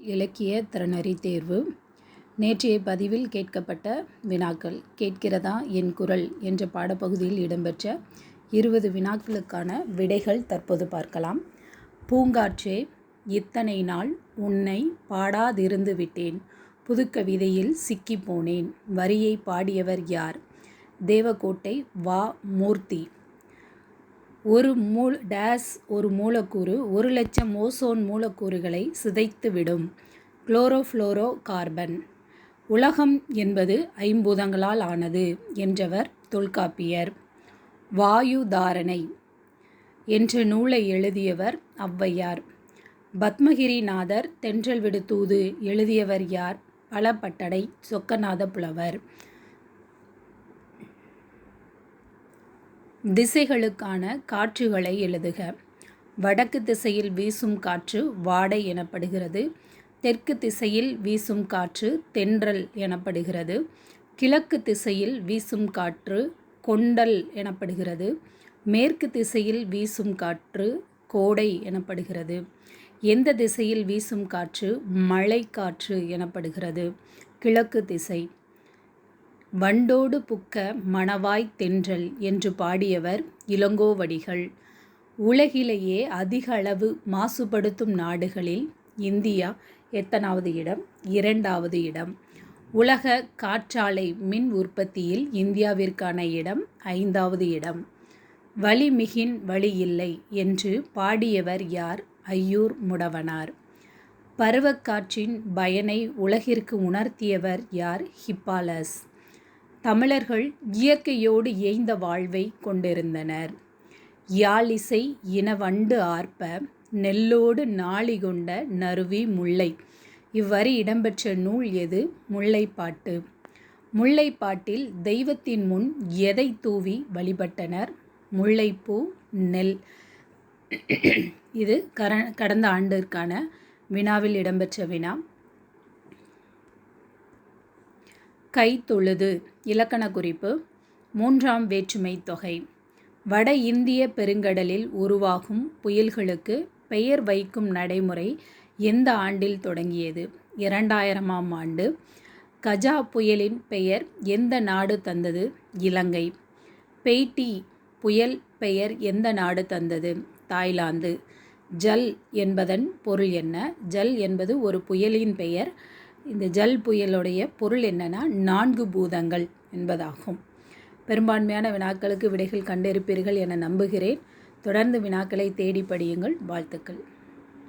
இலக்கிய திறனறி தேர்வு. நேற்றைய பதிவில் கேட்கப்பட்ட வினாக்கள். கேட்கிறதா என் குரல் என்ற பாடப்பகுதியில் இடம்பெற்ற இருபது வினாக்களுக்கான விடைகள் தற்போது பார்க்கலாம். பூங்காற்றே இத்தனை நாள் உன்னை பாடாதிருந்து விட்டேன். புதுக்கவிதையில் சிக்கி போனேன். வரியை பாடியவர் யார்? தேவக்கோட்டை வா மூர்த்தி. ஒரு மூல் டேஸ் ஒரு மூலக்கூறு ஒரு லட்சம் ஓசோன் மூலக்கூறுகளை சிதைத்துவிடும். குளோரோஃப்ளோரோ கார்பன் உலகம் என்பது ஐம்பூதங்களால் ஆனது என்றவர் தொல்காப்பியர். வாயு தாரணை என்ற நூலை எழுதியவர் ஔவையார். பத்மகிரிநாதர் தென்றல் விடு தூது எழுதியவர் யார்? பலப்பட்டடை சொக்கநாத புலவர் திசைகளுக்கான காற்றுகளை எழுதுக. வடக்கு திசையில் வீசும் காற்று வாடை எனப்படுகிறது. தெற்கு திசையில் வீசும் காற்று தென்றல் எனப்படுகிறது. கிழக்கு திசையில் வீசும் காற்று கொண்டல் எனப்படுகிறது. மேற்கு திசையில் வீசும் காற்று கோடை எனப்படுகிறது. எந்த திசையில் வீசும் காற்று? மழை காற்று எனப்படுகிறது. கிழக்கு திசை. வண்டோடு புக்க மணவாய் தென்றல் என்று பாடியவர் இளங்கோவடிகள். உலகிலேயே அதிக அளவு மாசுபடுத்தும் நாடுகளில் இந்தியா எத்தனாவது இடம்? இரண்டாவது இடம். உலக காற்றாலை மின் உற்பத்தியில் இந்தியாவிற்கான இடம் ஐந்தாவது இடம். வலிமிகின் வழி இல்லை என்று பாடியவர் யார்? ஐயூர் முடவனார். பருவக்காற்றின் பயனை உலகிற்கு உணர்த்தியவர் யார்? ஹிப்பாலஸ். தமிழர்கள் இயற்கையோடு ஏய்ந்த வாழ்வை கொண்டிருந்தனர். யாழிசை இனவண்டு ஆர்ப்ப நெல்லோடு நாளி கொண்ட நறுவி முல்லை. இவ்வரி இடம்பெற்ற நூல் எது? முல்லைப்பாட்டு. முல்லைப்பாட்டில் தெய்வத்தின் முன் எதை தூவி வழிபட்டனர்? முல்லைப்பூ நெல். இது கர கடந்த ஆண்டிற்கான வினாவில் இடம்பெற்ற வினா. கை தொழுது இலக்கண குறிப்பு மூன்றாம் வேற்றுமை தொகை. வட இந்திய பெருங்கடலில் உருவாகும் புயல்களுக்கு பெயர் வைக்கும் நடைமுறை எந்த ஆண்டில் தொடங்கியது? இரண்டாயிரமாம் ஆண்டு. கஜா புயலின் பெயர் எந்த நாடு தந்தது? இலங்கை. பெய்டி புயல் பெயர் எந்த நாடு தந்தது? தாய்லாந்து. ஜல் என்பதன் பொருள் என்ன? ஜல் என்பது ஒரு புயலின் பெயர். இந்த ஜல் புயலுடைய பொருள் என்னென்னா நான்கு பூதங்கள் என்பதாகும். பெரும்பான்மையான வினாக்களுக்கு விடைகள் கண்டிருப்பீர்கள் என நம்புகிறேன். தொடர்ந்து வினாக்களை தேடி படியுங்கள். வாழ்த்துக்கள்.